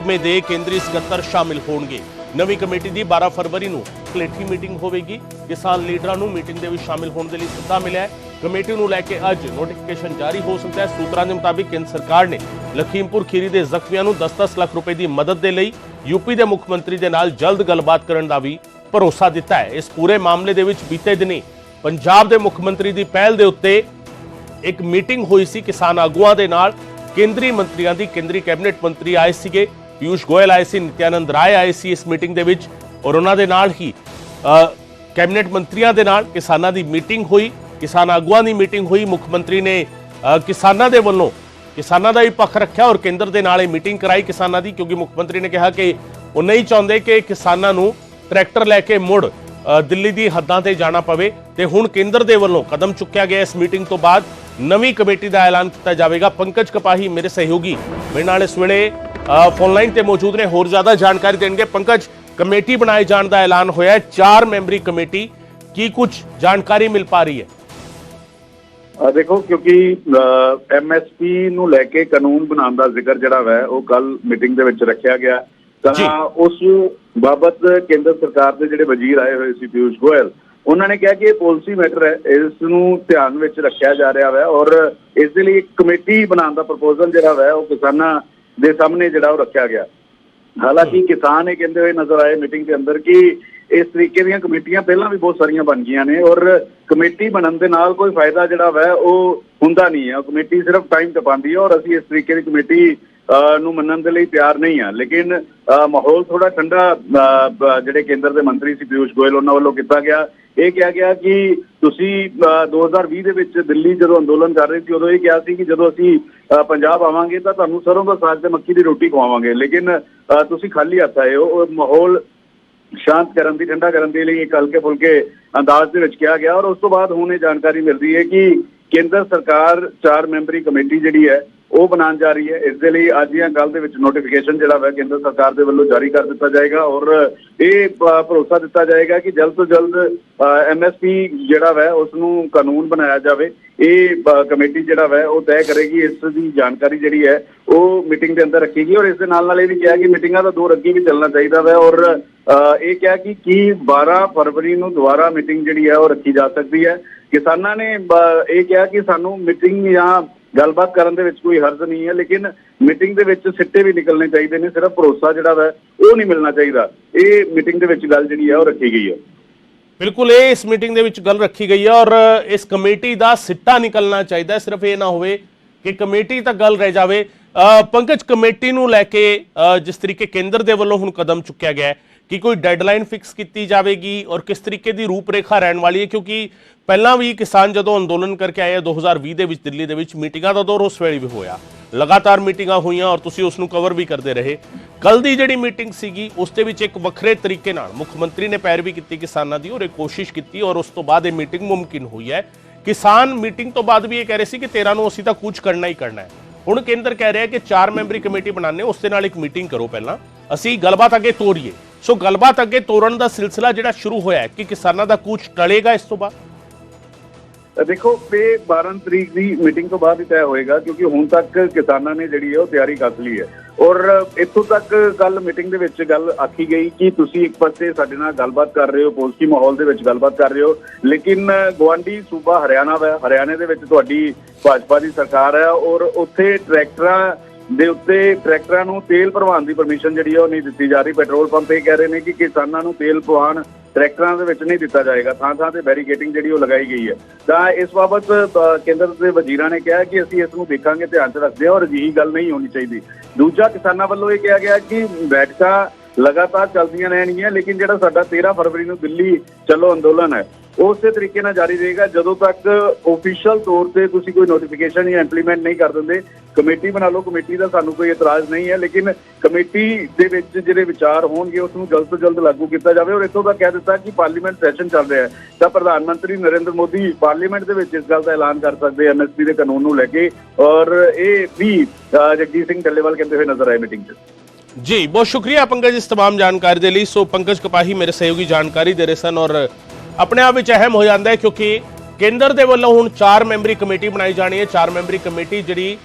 ਮੇ ਦੇ ਕੇਂਦਰੀ ਸਕੱਤਰ ਸ਼ਾਮਿਲ ਹੋਣਗੇ ਨਵੀਂ ਕਮੇਟੀ ਦੀ 12 ਫਰਵਰੀ ਨੂੰ ਕਲੇਠੀ ਮੀਟਿੰਗ ਹੋਵੇਗੀ ਕਿਸਾਨ ਲੀਡਰਾਂ ਨੂੰ ਮੀਟਿੰਗ ਦੇ ਵਿੱਚ ਸ਼ਾਮਿਲ ਹੋਣ ਦੇ ਲਈ ਸੱਦਾ ਮਿਲਿਆ ਹੈ ਕਮੇਟੀ ਨੂੰ ਲੈ ਕੇ ਅੱਜ ਨੋਟੀਫਿਕੇਸ਼ਨ ਜਾਰੀ ਹੋ ਸਕਦਾ ਹੈ ਸੂਤਰਾਂ ਦੇ ਮੁਤਾਬਿਕ ਕੇਂਦਰ ਸਰਕਾਰ ਨੇ ਲਖੀਮਪੁਰ ਖੀਰੀ ਦੇ ਜ਼ਖਮੀਆਂ ਨੂੰ 10-10 ਲੱਖ ਰੁਪਏ ਦੀ ਮਦਦ ਦੇ ਲਈ ਯੂਪੀ ਦੇ ਮੁੱਖ ਮੰਤਰੀ ਦੇ ਨਾਲ ਜਲਦ ਗੱਲਬਾਤ ਕਰਨ ਦਾ ਵੀ ਭਰੋਸਾ ਦਿੱਤਾ ਹੈ ਇਸ ਪੂਰੇ ਮਾਮਲੇ ਦੇ ਵਿੱਚ ਬੀਤੇ ਦਿਨੀ ਪੰਜਾਬ ਦੇ ਮੁੱਖ ਮੰਤਰੀ ਦੀ ਪਹਿਲ ਦੇ ਉੱਤੇ ਇੱਕ ਮੀਟਿੰਗ ਹੋਈ ਸੀ ਕਿਸਾਨ ਆਗੂਆਂ ਦੇ ਨਾਲ ਕੇਂਦਰੀ ਮੰਤਰੀਆਂ ਦੀ ਕੇਂਦਰੀ ਕੈਬਨਿਟ ਮੰਤਰੀ ਆਏ ਸੀਗੇ ਪਿਊਸ਼ ਗੋਇਲ ਆਏ ਸੀ, ਨਿਤਿਆਨੰਦ ਰਾਏ ਆਏ ਸੀ ਇਸ ਮੀਟਿੰਗ ਦੇ ਵਿੱਚ ਔਰ ਉਹਨਾਂ ਦੇ ਨਾਲ ਹੀ ਕੈਬਨਿਟ ਮੰਤਰੀਆਂ ਦੇ ਨਾਲ ਕਿਸਾਨਾਂ ਦੀ ਮੀਟਿੰਗ ਹੋਈ, ਕਿਸਾਨ ਆਗੂਆਂ ਦੀ ਮੀਟਿੰਗ ਹੋਈ, ਮੁੱਖ ਮੰਤਰੀ ਨੇ ਕਿਸਾਨਾਂ ਦੇ ਵੱਲੋਂ, ਕਿਸਾਨਾਂ ਦਾ ਵੀ ਪੱਖ ਰੱਖਿਆ ਔਰ ਕੇਂਦਰ ਦੇ ਨਾਲ ਇਹ ਮੀਟਿੰਗ ਕਰਾਈ ਕਿਸਾਨਾਂ ਦੀ, ਕਿਉਂਕਿ ਮੁੱਖ ਮੰਤਰੀ ਨੇ ਕਿਹਾ ਕਿ ਉਹ ਨਹੀਂ ਚਾਹੁੰਦੇ ਕਿ ਕਿਸਾਨਾਂ ਨੂੰ ਟਰੈਕਟਰ ਲੈ ਕੇ ਮੁੜ ਦਿੱਲੀ ਦੀ ਹੱਦਾਂ ਤੇ ਜਾਣਾ ਪਵੇ ਤੇ ਹੁਣ ਕੇਂਦਰ ਦੇ ਵੱਲੋਂ ਕਦਮ ਚੁੱਕਿਆ ਗਿਆ ਇਸ ਮੀਟਿੰਗ ਤੋਂ ਬਾਅਦ, ਨਵੀਂ ਕਮੇਟੀ ਦਾ ਐਲਾਨ ਕੀਤਾ ਜਾਵੇਗਾ। ਪੰਕਜ ਕਪਾਹੀ ਮੇਰੇ ਸਹਿਯੋਗੀ, ਮੇਰੇ ਨਾਲ ਇਸ ਵੇਲੇ ਫੋਨ ਲਾਈਨ ਤੇ ਮੌਜੂਦ ਨੇ ਹੋਰ ਜ਼ਿਆਦਾ ਜਾਣਕਾਰੀ ਦੇਣਗੇ। ਪੰਕਜ ਕਮੇਟੀ ਬਣਾਏ ਜਾਣ ਦਾ ਐਲਾਨ ਹੋਇਆ ਹੈ। ਚਾਰ ਮੈਂਬਰੀ ਕਮੇਟੀ ਕੀ ਕੁਝ ਜਾਣਕਾਰੀ ਮਿਲ ਪਾ ਰਹੀ ਹੈ? ਆ ਦੇਖੋ ਕਿਉਂਕਿ ਐਮਐਸਪੀ ਨੂੰ ਲੈ ਕੇ ਕਾਨੂੰਨ ਬਣਾਉਣ ਦਾ ਜ਼ਿਕਰ ਜਿਹੜਾ ਹੈ ਉਹ ਕੱਲ ਮੀਟਿੰਗ ਦੇ ਵਿੱਚ ਰੱਖਿਆ ਗਿਆ। ਤਾਂ ਉਸ ਬਾਬਤ ਕੇਂਦਰ ਸਰਕਾਰ ਦੇ ਜਿਹੜੇ ਵਜ਼ੀਰ ਆਏ ਹੋਏ ਸੀ ਪਿਊਸ਼ ਗੋਇਲ ਉਹਨਾਂ ਨੇ ਕਿਹਾ ਕਿ ਇਹ ਪਾਲਿਸੀ ਮੈਟਰ ਹੈ ਇਸ ਨੂੰ ਧਿਆਨ ਵਿੱਚ ਰੱਖਿਆ ਜਾ ਰਿਹਾ ਹੈ ਔਰ ਇਸ ਦੇ ਲਈ ਇੱਕ ਕਮੇਟੀ ਬਣਾਉਣ ਦਾ ਪ੍ਰਪੋਜ਼ਲ ਜਿਹੜਾ ਹੈ ਉਹ ਕਿਸਾਨਾਂ ਦੇ ਸਾਹਮਣੇ ਜਿਹੜਾ ਉਹ ਰੱਖਿਆ ਗਿਆ। ਹਾਲਾਂਕਿ ਕਿਸਾਨ ਇਹ ਕਹਿੰਦੇ ਹੋਏ ਨਜ਼ਰ ਆਏ ਮੀਟਿੰਗ ਦੇ ਅੰਦਰ ਕਿ ਇਸ ਤਰੀਕੇ ਦੀਆਂ ਕਮੇਟੀਆਂ ਪਹਿਲਾਂ ਵੀ ਬਹੁਤ ਸਾਰੀਆਂ ਬਣ ਗਈਆਂ ਨੇ ਔਰ ਕਮੇਟੀ ਬਣਨ ਦੇ ਨਾਲ ਕੋਈ ਫਾਇਦਾ ਜਿਹੜਾ ਵੈ ਉਹ ਹੁੰਦਾ ਨਹੀਂ ਹੈ। ਕਮੇਟੀ ਸਿਰਫ ਟਾਈਮ ਟਪਾਉਂਦੀ ਹੈ ਔਰ ਅਸੀਂ ਇਸ ਤਰੀਕੇ ਦੀ ਕਮੇਟੀ ਨੂੰ ਮੰਨਣ ਦੇ ਲਈ ਤਿਆਰ ਨਹੀਂ ਆ। ਲੇਕਿਨ ਮਾਹੌਲ ਥੋੜਾ ਠੰਡਾ ਅਹ, ਜਿਹੜੇ ਕੇਂਦਰ ਦੇ ਮੰਤਰੀ ਸੀ ਪਿਊਸ਼ ਗੋਇਲ ਉਹਨਾਂ ਵੱਲੋਂ ਕੀਤਾ ਗਿਆ। ਇਹ ਕਿਹਾ ਗਿਆ ਕਿ ਤੁਸੀਂ ਅਹ, 2020 ਦੇ ਵਿੱਚ ਦਿੱਲੀ ਜਦੋਂ ਅੰਦੋਲਨ ਕਰ ਰਹੇ ਸੀ ਉਦੋਂ ਇਹ ਕਿਹਾ ਸੀ ਕਿ ਜਦੋਂ ਅਸੀਂ ਪੰਜਾਬ ਆਵਾਂਗੇ ਤਾਂ ਤੁਹਾਨੂੰ ਸਰੋਂ ਦਾ ਸਾਗ ਤੇ ਮੱਕੀ ਦੀ ਰੋਟੀ ਖਵਾਵਾਂਗੇ। ਲੇਕਿਨ ਤੁਸੀਂ ਖਾਲੀ ਹੱਥ ਆਏ ਹੋ। ਉਹ ਮਾਹੌਲ ਸ਼ਾਂਤ ਕਰਨ ਦੀ ਠੰਡਾ ਕਰਨ ਦੇ ਲਈ ਇੱਕ ਹਲਕੇ ਫੁਲਕੇ ਅੰਦਾਜ਼ ਦੇ ਵਿੱਚ ਕਿਹਾ ਗਿਆ। ਔਰ ਉਸ ਤੋਂ ਬਾਅਦ ਹੁਣ ਇਹ ਜਾਣਕਾਰੀ ਮਿਲਦੀ ਹੈ ਕਿ ਕੇਂਦਰ ਸਰਕਾਰ ਚਾਰ ਮੈਂਬਰੀ ਕਮੇਟੀ ਜਿਹੜੀ ਹੈ ਉਹ ਬਣਾਉਣ ਜਾ ਰਹੀ ਹੈ। ਇਸ ਦੇ ਲਈ ਅੱਜ ਜਾਂ ਗੱਲ ਦੇ ਵਿੱਚ ਨੋਟੀਫਿਕੇਸ਼ਨ ਜਿਹੜਾ ਹੈ ਕੇਂਦਰ ਸਰਕਾਰ ਦੇ ਵੱਲੋਂ ਜਾਰੀ ਕਰ ਦਿੱਤਾ ਜਾਏਗਾ ਔਰ ਇਹ ਭਰੋਸਾ ਦਿੱਤਾ ਜਾਏਗਾ ਕਿ ਜਲਦ ਤੋਂ ਜਲਦ ਐਮਐਸਪੀ ਜਿਹੜਾ ਹੈ ਉਸ ਨੂੰ ਕਾਨੂੰਨ ਬਣਾਇਆ ਜਾਵੇ। ਇਹ ਕਮੇਟੀ ਜਿਹੜਾ ਹੈ ਉਹ ਤੈਅ ਕਰੇਗੀ, ਇਸ ਦੀ ਜਾਣਕਾਰੀ ਜਿਹੜੀ ਹੈ ਉਹ ਮੀਟਿੰਗ ਦੇ ਅੰਦਰ ਰੱਖੇਗੀ ਔਰ ਇਸ ਦੇ ਨਾਲ ਨਾਲ ਇਹ ਵੀ ਕਿਹਾ ਕਿ ਮੀਟਿੰਗਾਂ ਦਾ ਦੌਰ ਅੱਗੇ ਵੀ ਚੱਲਣਾ ਚਾਹੀਦਾ ਹੈ ਔਰ ਇਹ ਕਿਹਾ ਕਿ ਕੀ 12 ਫਰਵਰੀ ਨੂੰ ਦੁਬਾਰਾ ਮੀਟਿੰਗ ਜਿਹੜੀ ਹੈ ਉਹ ਰੱਖੀ ਜਾ ਸਕਦੀ ਹੈ। ਕਿਸਾਨਾਂ ਨੇ ਇਹ ਕਿਹਾ ਕਿ ਸਾਨੂੰ ਮੀਟਿੰਗ ਜਾਂ ਗੱਲਬਾਤ ਕਰਨ ਦੇ ਵਿੱਚ ਕੋਈ ਹਰਜ਼ ਨਹੀਂ ਹੈ ਲੇਕਿਨ ਮੀਟਿੰਗ ਦੇ ਵਿੱਚ ਸਿੱਟੇ ਵੀ ਨਿਕਲਣੇ ਚਾਹੀਦੇ ਨੇ ਸਿਰਫ ਭਰੋਸਾ ਜਿਹੜਾ ਹੈ ਉਹ ਨਹੀਂ ਮਿਲਣਾ ਚਾਹੀਦਾ। ਇਹ ਮੀਟਿੰਗ ਦੇ ਵਿੱਚ ਗੱਲ ਜਿਹੜੀ ਹੈ ਉਹ ਰੱਖੀ ਗਈ ਹੈ ਬਿਲਕੁਲ ਇਹ ਇਸ ਮੀਟਿੰਗ ਦੇ ਵਿੱਚ ਗੱਲ ਰੱਖੀ ਗਈ ਹੈ ਔਰ ਇਸ ਕਮੇਟੀ ਦਾ ਸਿੱਟਾ ਨਿਕਲਣਾ ਚਾਹੀਦਾ ਸਿਰਫ ਇਹ ਨਾ ਹੋਵੇ ਕਿ ਕਮੇਟੀ ਤਾਂ ਗੱਲ ਰਹਿ ਜਾਵੇ। ਅ, ਪੰਕਜ ਕਮੇਟੀ ਨੂੰ ਲੈ ਕੇ ਅ, ਜਿਸ ਤਰੀਕੇ ਕੇਂਦਰ ਦੇ ਵੱਲੋਂ ਹੁਣ ਕਦਮ ਚੁੱਕਿਆ ਗਿਆ ਹੈ ਕਿ ਕੋਈ ਡੈਡਲਾਈਨ ਫਿਕਸ ਕੀਤੀ ਜਾਵੇਗੀ ਔਰ ਕਿਸ ਤਰੀਕੇ ਦੀ ਰੂਪਰੇਖਾ ਰਹਿਣ ਵਾਲੀ ਹੈ? ਕਿਉਂਕਿ ਪਹਿਲਾਂ ਵੀ ਕਿਸਾਨ ਜਦੋਂ ਅੰਦੋਲਨ ਕਰਕੇ ਆਏ ਆ 2020 ਦੇ ਵਿੱਚ, ਦਿੱਲੀ ਦੇ ਵਿੱਚ, ਮੀਟਿੰਗਾਂ ਦਾ ਦੌਰ ਉਸ ਵੇਲੇ ਵੀ ਹੋਇਆ। ਲਗਾਤਾਰ ਮੀਟਿੰਗਾਂ ਹੋਈਆਂ ਔਰ ਤੁਸੀਂ ਉਸ ਨੂੰ ਕਵਰ ਵੀ ਕਰਦੇ ਰਹੇ। ਕੱਲ ਦੀ ਜਿਹੜੀ ਮੀਟਿੰਗ ਸੀਗੀ, ਉਸ ਦੇ ਵਿੱਚ ਇੱਕ ਵੱਖਰੇ ਤਰੀਕੇ ਨਾਲ ਮੁੱਖ ਮੰਤਰੀ ਨੇ ਪੈਰਵੀ ਕੀਤੀ ਕਿਸਾਨਾਂ ਦੀ ਔਰ ਇਹ ਕੋਸ਼ਿਸ਼ ਕੀਤੀ ਔਰ ਉਸ ਤੋਂ ਬਾਅਦ ਇਹ ਮੀਟਿੰਗ ਮੁਮਕਿਨ ਹੋਈ ਹੈ। ਕਿਸਾਨ ਮੀਟਿੰਗ ਤੋਂ ਬਾਅਦ ਵੀ ਇਹ ਕਹਿ ਰਹੇ ਸੀ ਕਿ 13 ਨੂੰ ਅਸੀਂ ਤਾਂ ਕੁਝ ਕਰਨਾ ਹੀ ਕਰਨਾ ਹੈ। ਹੁਣ ਕੇਂਦਰ ਕਹਿ ਰਿਹਾ ਕਿ ਚਾਰ ਮੈਂਬਰੀ ਕਮੇਟੀ ਬਣਾਣੇ ਉਸ ਦੇ ਨਾਲ ਇੱਕ ਮੀਟਿੰਗ ਕਰੋ ਪਹਿਲਾਂ। ਅਸੀਂ ਗੱਲਬਾਤ ਅੱਗੇ ਤੋਰੀਏ। ਸੋ ਗੱਲਬਾਤ ਅੱਗੇ ਤੋਰਨ ਦਾ ਸਿਲਸਿਲਾ ਜਿਹੜਾ ਸ਼ੁਰੂ ਹੋਇਆ ਹੈ, ਕਿ ਕਿਸਾਨਾਂ ਦਾ ਕੂਚ ਟਲੇਗਾ ਇਸ ਤੋਂ ਬਾਅਦ? ਦੇਖੋ ਇਹ 12 ਤਰੀਕ ਦੀ ਮੀਟਿੰਗ ਤੋਂ ਬਾਅਦ ਹੀ ਤੈਅ ਹੋਏਗਾ, ਕਿਉਂਕਿ ਹੁਣ ਤੱਕ ਕਿਸਾਨਾਂ ਨੇ ਜਿਹੜੀ ਹੈ ਉਹ ਤਿਆਰੀ ਕਰ ਲਈ ਹੈ। ਔਰ ਇੱਥੋਂ ਤੱਕ ਕੱਲ ਮੀਟਿੰਗ ਦੇ ਵਿੱਚ ਗੱਲ ਆਖੀ ਗਈ ਕਿ ਤੁਸੀਂ ਇੱਕ ਪਾਸੇ ਸਾਡੇ ਨਾਲ ਗੱਲਬਾਤ ਕਰ ਰਹੇ ਹੋ ਪੋਜ਼ਿਟਿਵ ਮਾਹੌਲ ਦੇ ਵਿੱਚ ਗੱਲਬਾਤ ਕਰ ਰਹੇ ਹੋ, ਲੇਕਿਨ ਗਵਾਂਡੀ ਸੂਬਾ ਹਰਿਆਣਾ ਵਾ, ਹਰਿਆਣੇ ਦੇ ਵਿੱਚ ਤੁਹਾਡੀ ਭਾਜਪਾ ਦੀ ਸਰਕਾਰ ਹੈ ਔਰ ਉੱਥੇ ਟਰੈਕਟਰਾਂ ਦੇ ਉੱਤੇ ਟਰੈਕਟਰਾਂ ਨੂੰ ਤੇਲ ਭਰਵਾਉਣ ਦੀ ਪਰਮਿਸ਼ਨ ਜਿਹੜੀ ਹੈ ਉਹ ਨਹੀਂ ਦਿੱਤੀ ਜਾ ਰਹੀ। ਪੈਟਰੋਲ ਪੰਪ ਇਹ ਕਹਿ ਰਹੇ ਨੇ ਕਿ ਕਿਸਾਨਾਂ ਨੂੰ ਤੇਲ ਪਵਾਉਣ ਟਰੈਕਟਰਾਂ ਦੇ ਵਿੱਚ ਨਹੀਂ ਦਿੱਤਾ ਜਾਏਗਾ। ਥਾਂ ਥਾਂ ਤੇ ਬੈਰੀਕੇਟਿੰਗ ਜਿਹੜੀ ਉਹ ਲਗਾਈ ਗਈ ਹੈ। ਤਾਂ ਇਸ ਬਾਬਤ ਕੇਂਦਰ ਦੇ ਵਜ਼ੀਰਾਂ ਨੇ ਕਿਹਾ ਕਿ ਅਸੀਂ ਇਸ ਨੂੰ ਦੇਖਾਂਗੇ, ਧਿਆਨ 'ਚ ਰੱਖਦੇ ਹਾਂ ਔਰ ਅਜਿਹੀ ਗੱਲ ਨਹੀਂ ਹੋਣੀ ਚਾਹੀਦੀ। ਦੂਜਾ ਕਿਸਾਨਾਂ ਵੱਲੋਂ ਇਹ ਕਿਹਾ ਗਿਆ ਕਿ ਬੈਠਕਾਂ ਲਗਾਤਾਰ ਚੱਲਦੀਆਂ ਰਹਿਣਗੀਆਂ, ਲੇਕਿਨ ਜਿਹੜਾ ਸਾਡਾ 13 ਫਰਵਰੀ ਨੂੰ ਦਿੱਲੀ ਚੱਲੋ ਅੰਦੋਲਨ ਹੈ ਉਸੇ ਤਰੀਕੇ ਨਾਲ ਜਾਰੀ ਰਹੇਗਾ ਜਦੋਂ ਤੱਕ ਆਫੀਸ਼ੀਅਲ ਤੌਰ ਤੇ ਤੁਸੀਂ ਕੋਈ ਨੋਟੀਫਿਕੇਸ਼ਨ ਜਾਂ ਇੰਪਲੀਮੈਂਟ ਨਹੀਂ ਕਰ ਦਿੰਦੇ ਕਮੇਟੀ ਬਣਾ ਲਓ ਕਮੇਟੀ ਦਾ ਸਾਨੂੰ ਕੋਈ ਇਤਰਾਜ਼ ਨਹੀਂ ਹੈ ਲੇਕਿਨ ਕਮੇਟੀ ਦੇ ਵਿੱਚ ਜਿਹੜੇ ਵਿਚਾਰ ਹੋਣਗੇ ਉਸ ਨੂੰ ਜਲਦ ਤੋਂ ਜਲਦ ਲਾਗੂ ਕੀਤਾ ਜਾਵੇ ਔਰ ਇੱਥੋਂ ਤੱਕ ਕਹਿ ਦਿੱਤਾ ਕਿ ਪਾਰਲੀਮੈਂਟ ਸੈਸ਼ਨ ਚੱਲ ਰਿਹਾ ਹੈ ਤਾਂ ਪ੍ਰਧਾਨ ਮੰਤਰੀ ਨਰਿੰਦਰ ਮੋਦੀ ਪਾਰਲੀਮੈਂਟ ਦੇ ਵਿੱਚ ਇਸ ਗੱਲ ਦਾ ਐਲਾਨ ਕਰ ਸਕਦੇ ਐਮਐਸਪੀ ਦੇ ਕਾਨੂੰਨ ਨੂੰ ਲੈ ਕੇ ਔਰ ਇਹ ਵੀ ਅ, ਜਗਜੀਤ ਸਿੰਘ ਢੱਲੇਵਾਲ ਕਹਿੰਦੇ ਹੋਏ ਨਜ਼ਰ ਆਏ ਮੀਟਿੰਗ 'ਚ ਜੀ ਬਹੁਤ ਸ਼ੁਕਰੀਆ ਪੰਕਜ ਇਸ तमाम ਜਾਣਕਾਰੀ ਦੇ ਲਈ ਸੋ ਪੰਕਜ ਕਪਾਹੀ ਮੇਰੇ ਸਹਿਯੋਗੀ ਜਾਣਕਾਰੀ ਦੇ ਰਹੇ ਸਨ ਔਰ ਆਪਣੇ ਆਪ ਵਿੱਚ ਅਹਿਮ ਹੋ ਜਾਂਦਾ ਹੈ ਕਿਉਂਕਿ ਕੇਂਦਰ ਦੇ ਵੱਲੋਂ ਹੁਣ ਚਾਰ ਮੈਂਬਰੀ ਕਮੇਟੀ ਬਣਾਈ ਜਾਣੀ ਹੈ। ਚਾਰ ਮੈਂਬਰੀ ਕਮੇਟੀ ਜਿਹੜੀ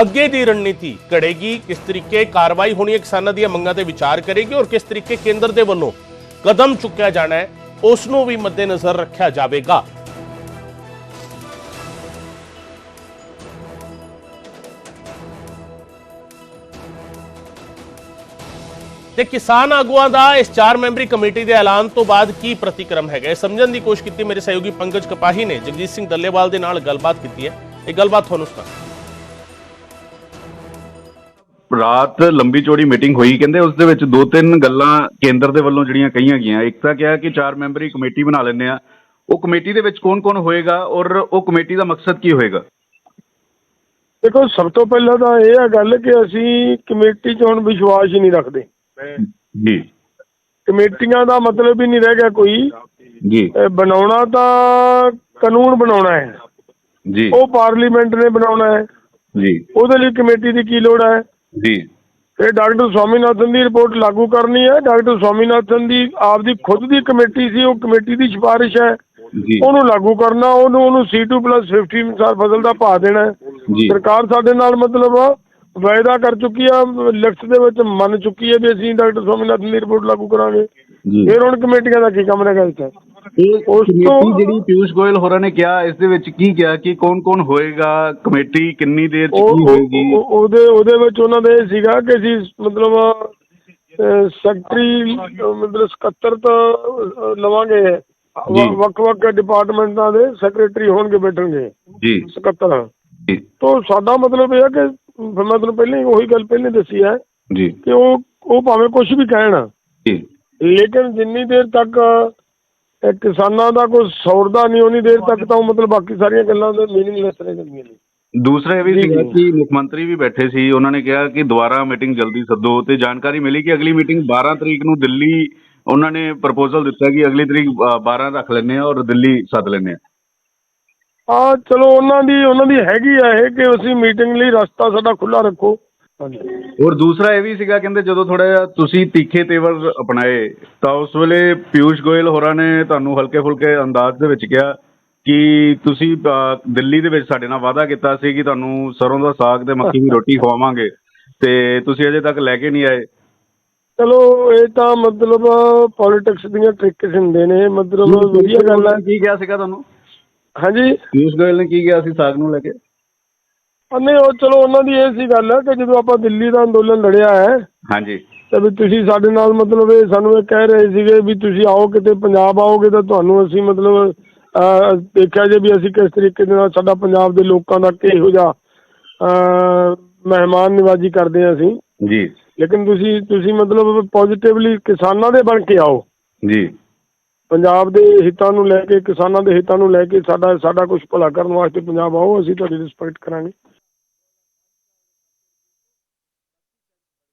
ਅੱਗੇ ਦੀ ਰਣਨੀਤੀ ਘੜੇਗੀ, ਕਿਸ ਤਰੀਕੇ ਕਾਰਵਾਈ ਹੋਣੀ ਹੈ, ਕਿਸਾਨਾਂ ਦੀਆਂ ਮੰਗਾਂ ਤੇ ਵਿਚਾਰ ਕਰੇਗੀ ਔਰ ਕਿਸ ਤਰੀਕੇ ਕੇਂਦਰ ਦੇ ਵੱਲੋਂ ਕਦਮ ਚੁੱਕਿਆ ਜਾਣਾ ਹੈ, ਉਸ ਨੂੰ ਵੀ ਮੱਦੇਨਜ਼ਰ ਰੱਖਿਆ ਜਾਵੇਗਾ। ਤੇ ਕਿਸਾਨ ਆਗੂਆਂ ਦਾ ਇਸ ਚਾਰ ਮੈਂਬਰੀ ਕਮੇਟੀ ਦੇ ਐਲਾਨ ਤੋਂ ਬਾਅਦ ਕੀ ਪ੍ਰਤੀਕਰਮ ਹੈਗਾ ਇਹ ਸਮਝਣ ਦੀ ਕੋਸ਼ਿਸ਼ ਕੀਤੀ ਮੇਰੇ ਸਹਿਯੋਗੀ ਪੰਕਜ ਕਪਾਹੀ ਨੇ ਜਗਜੀਤ ਸਿੰਘ ਦੱਲੇਵਾਲ ਦੇ ਨਾਲ ਗੱਲਬਾਤ ਕੀਤੀ ਹੈ। ਇਹ ਗੱਲਬਾਤ ਤੁਹਾਨੂੰ ਸੁਣਾ ਰਾਤ ਲੰਬੀ ਚੌੜੀ ਮੀਟਿੰਗ ਹੋਈ ਕਹਿੰਦੇ ਉਸ ਦੇ ਵਿੱਚ ਦੋ ਤਿੰਨ ਗੱਲਾਂ ਕੇਂਦਰ ਦੇ ਵੱਲੋਂ ਜਿਹੜੀਆਂ ਕਹੀਆਂ ਗਈਆਂ। ਇੱਕ ਤਾਂ ਕਿਹਾ ਕਿ ਚਾਰ ਮੈਂਬਰੀ ਕਮੇਟੀ ਬਣਾ ਲੈਂਦੇ ਆ ਉਹ ਕਮੇਟੀ ਦੇ ਵਿੱਚ ਕੌਣ-ਕੌਣ ਹੋਏਗਾ ਔਰ ਉਹ ਕਮੇਟੀ ਦਾ ਮਕਸਦ ਕੀ ਹੋਏਗਾ? ਦੇਖੋ ਸਭ ਤੋਂ ਪਹਿਲਾਂ ਤਾਂ ਇਹ ਹੈ ਗੱਲ ਕਿ ਅਸੀਂ ਕਮੇਟੀ 'ਚ ਹੁਣ ਵਿਸ਼ਵਾਸ ਹੀ ਨਹੀਂ ਰੱਖਦੇ। ਜੀ। ਕਮੇਟੀਆਂ ਦਾ ਮਤਲਬ ਹੀ ਨਹੀਂ ਰਹਿ ਗਿਆ ਕੋਈ। ਜੀ। ਇਹ ਬਣਾਉਣਾ ਤਾਂ ਕਾਨੂੰਨ ਬਣਾਉਣਾ ਹੈ। ਜੀ। ਉਹ ਪਾਰਲੀਮੈਂਟ ਨੇ ਬਣਾਉਣਾ ਹੈ। ਜੀ। ਉਹਦੇ ਲਈ ਕਮੇਟੀ ਦੀ ਕੀ ਲੋੜ ਹੈ? ਜੀ। ਇਹ ਡਾਕਟਰ ਸਵਾਮੀਨਾਥਨ ਦੀ ਰਿਪੋਰਟ ਲਾਗੂ ਕਰਨੀ ਹੈ। ਡਾਕਟਰ ਸਵਾਮੀਨਾਥਨ ਦੀ ਆਪਦੀ ਖੁਦ ਦੀ ਕਮੇਟੀ ਸੀ। ਉਹ ਕਮੇਟੀ ਦੀ ਸਿਫਾਰਿਸ਼ ਹੈ। ਉਹਨੂੰ ਲਾਗੂ ਕਰਨਾ ਉਹਨੂੰ ਉਹਨੂੰ C2 15 ਅਨੁਸਾਰ ਫਸਲ ਦਾ ਭਾਅ ਦੇਣਾ ਸਰਕਾਰ ਸਾਡੇ ਨਾਲ ਮਤਲਬ ਵਾਅਦਾ ਕਰ ਚੁੱਕੀ ਆ ਲਿਖਤ ਦੇ ਵਿੱਚ ਮੰਨ ਚੁੱਕੀ ਹੈ ਵੀ ਅਸੀਂ ਡਾਕਟਰ ਸਵਾਮੀਨਾਥਨ ਦੀ ਰਿਪੋਰਟ ਲਾਗੂ ਕਰਾਂਗੇ। ਜੀ। ਫਿਰ ਹੁਣ ਕਮੇਟੀਆਂ ਦਾ ਕੀ ਕੰਮ ਰਹਿ ਗਿਆ ਇੱਥੇ? ਉਸ ਕਮੇਟੀ ਤੋਂ- ਜਿਹੜੀ ਪਿਊਸ਼ ਗੋਇਲ ਹੋਰਾਂ ਨੇ ਕਿਹਾ ਇਸ ਦੇ ਵਿੱਚ ਕੀ ਕਿਹਾ ਕਿ ਕੌਣ-ਕੌਣ ਹੋਏਗਾ ਕਮੇਟੀ ਕਿੰਨੀ ਦੇਰ ਚ ਕੀ ਹੋਏਗੀ? ਉਹ- ਉਹ- ਉਹਦੇ ਉਹਦੇ ਵਿੱਚ ਉਹਨਾਂ ਦੇ ਸੀਗਾ ਕਿ ਅਸੀਂ ਮਤਲਬ ਸੈਕਟਰੀ ਮਤਲਬ ਸਕੱਤਰ ਤਾਂ ਲਵਾਂਗੇ। ਵੱਖ-ਵੱਖ ਡਿਪਾਰਟਮੈਂਟਾਂ ਦੇ ਸੈਕਟਰੀ ਹੋਣਗੇ ਬੈਠਣਗੇ। ਜੀ। ਸਕੱਤਰ। ਜੀ। ਤੋਂ ਸਾਡਾ ਮਤਲਬ ਇਹ ਹੈ ਕਿ ਫਿਰ ਮੈਂ ਤੁਹਾਨੂੰ ਪਹਿਲਾਂ ਹੀ ਉਹੀ ਗੱਲ ਪਹਿਲਾਂ ਦੱਸੀ ਹੈ ਜੀ। ਕਿ ਉਹ ਉਹ ਭਾਵੇਂ ਕੁਝ ਵੀ ਕਹਿਣ। ਜੀ। ਲੇਕਿਨ ਜਿੰਨੀ ਦੇਰ ਤੱਕ ਇਹ ਕਿਸਾਨਾਂ ਦਾ ਕੋਈ ਸੌਰਦਾ ਨਹੀਂ ਉਨੀ ਦੇਰ ਤੱਕ ਤਾਂ ਉਹ ਮਤਲਬ ਬਾਕੀ ਸਾਰੀਆਂ ਗੱਲਾਂ ਦੇ ਮੀਨਿੰਗਲੈਸ ਰਹਿ ਜਾਂਦੀਆਂ ਨੇ। ਦੂਸਰਾ ਇਹ ਵੀ ਸੀਗਾ ਜੀ। ਕਿ ਮੁੱਖ ਮੰਤਰੀ ਵੀ ਬੈਠੇ ਸੀ ਉਹਨਾਂ ਨੇ ਕਿਹਾ ਕਿ ਦੁਬਾਰਾ ਮੀਟਿੰਗ ਜਲਦੀ ਸੱਦੋ ਤੇ ਜਾਣਕਾਰੀ ਮਿਲੀ ਕਿ ਅਗਲੀ ਮੀਟਿੰਗ 12 ਤਰੀਕ ਨੂੰ ਦਿੱਲੀ ਉਹਨਾਂ ਨੇ ਪ੍ਰਪੋਜ਼ਲ ਦਿੱਤਾ ਕਿ ਅਗਲੀ ਤਰੀਕ ਅ, 12 ਰੱਖ ਲੈਂਦੇ ਆ ਔਰ ਦਿੱਲੀ ਸੱਦ ਲੈਂਦੇ ਆ ਆ ਚਲੋ ਉਹਨਾਂ ਦੀ ਉਹਨਾਂ ਦੀ ਹੈਗੀ ਆ ਇਹ ਕਿ ਅਸੀਂ ਮੀਟਿੰਗ ਲਈ ਰਸਤਾ ਸਾਡਾ ਖੁੱਲਾ ਰੱਖੋ। ਹਾਂਜੀ। ਔਰ ਦੂਸਰਾ ਇਹ ਵੀ ਸੀਗਾ ਕਹਿੰਦੇ ਜਦੋਂ ਥੋੜਾ ਜਿਹਾ ਤੁਸੀਂ ਤਿੱਖੇ ਤੇਵਰ ਅਪਣਾਏ ਤਾਂ ਉਸ ਵੇਲੇ ਪਿਊਸ਼ ਗੋਇਲ ਹੋਰਾਂ ਨੇ ਤੁਹਾਨੂੰ ਹਲਕੇ ਫੁਲਕੇ ਅੰਦਾਜ਼ ਦੇ ਵਿੱਚ ਕਿਹਾ ਕਿ ਤੁਸੀਂ ਅ, ਦਿੱਲੀ ਦੇ ਵਿੱਚ ਸਾਡੇ ਨਾਲ ਵਾਅਦਾ ਕੀਤਾ ਸੀ ਕਿ ਤੁਹਾਨੂੰ ਸਰੋਂ ਦਾ ਸਾਗ ਤੇ ਮੱਕੀ ਦੀ ਰੋਟੀ ਖਵਾਵਾਂਗੇ ਤੇ ਤੁਸੀਂ ਅਜੇ ਤੱਕ ਲੈ ਕੇ ਨਹੀਂ ਆਏ। ਚਲੋ ਇਹ ਤਾਂ ਮਤਲਬ ਪੋਲਿਟਿਕਸ ਦੀਆਂ ਟ੍ਰਿਕਸ ਹੁੰਦੇ ਨੇ ਮਤਲਬ ਵਧੀਆ ਗੱਲ ਹੈ ਕੀ ਕਿਹਾ ਸੀਗਾ ਤੁਹਾਨੂੰ? ਹਾਂਜੀ। ਪਿਊਸ਼ ਗੋਇਲ ਨੇ ਕੀ ਕਿਹਾ ਸੀ ਸਾਗ ਨੂੰ ਲੈ ਕੇ? ਨਹੀਂ ਉਹ ਚਲੋ ਉਹਨਾਂ ਦੀ ਇਹ ਸੀ ਗੱਲ ਹੈ ਕਿ ਜਦੋਂ ਆਪਾਂ ਦਿੱਲੀ ਦਾ ਅੰਦੋਲਨ ਲੜਿਆ ਹੈ ਹਾਂਜੀ। ਤੇ ਵੀ ਤੁਸੀਂ ਸਾਡੇ ਨਾਲ ਮਤਲਬ ਇਹ ਸਾਨੂੰ ਇਹ ਕਹਿ ਰਹੇ ਸੀਗੇ ਵੀ ਤੁਸੀਂ ਆਓ ਕਿਤੇ ਪੰਜਾਬ ਆਓਗੇ ਤਾਂ ਤੁਹਾਨੂੰ ਅਸੀਂ ਮਤਲਬ ਅਹ, ਦੇਖਿਆ ਜੇ ਵੀ ਅਸੀਂ ਕਿਸ ਤਰੀਕੇ ਦੇ ਨਾਲ ਸਾਡਾ ਪੰਜਾਬ ਦੇ ਲੋਕਾਂ ਦਾ ਕਿਹੋ ਜਿਹਾ ਅਹ, ਮਹਿਮਾਨ ਨਿਵਾਜੀ ਕਰਦੇ ਹਾਂ ਅਸੀਂ। ਜੀ। ਲੇਕਿਨ ਤੁਸੀਂ ਤੁਸੀਂ ਮਤਲਬ ਪੋਜ਼ਿਟਿਵਲੀ ਕਿਸਾਨਾਂ ਦੇ ਬਣ ਕੇ ਆਓ। ਜੀ। ਪੰਜਾਬ ਦੇ ਹਿੱਤਾਂ ਨੂੰ ਲੈ ਕੇ, ਕਿਸਾਨਾਂ ਦੇ ਹਿੱਤਾਂ ਨੂੰ ਲੈ ਕੇ ਸਾਡਾ ਸਾਡਾ ਕੁਛ ਭਲਾ ਕਰਨ ਵਾਸਤੇ ਪੰਜਾਬ ਆਓ, ਅਸੀਂ ਤੁਹਾਡੀ ਰਿਸਪੈਕਟ ਕਰਾਂਗੇ।